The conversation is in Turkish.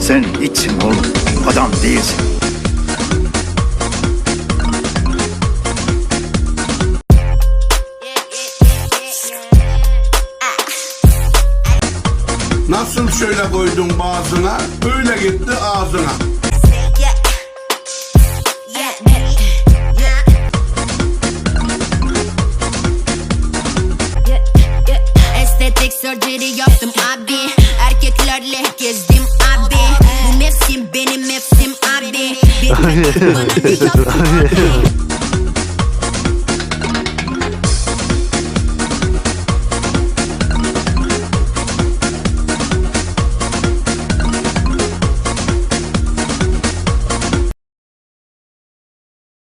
Sen hiçsin oğlum. Adam değilsin. Nasıl şöyle koydun bazına, öyle gitti ağzına. 아니에요. 아니에요.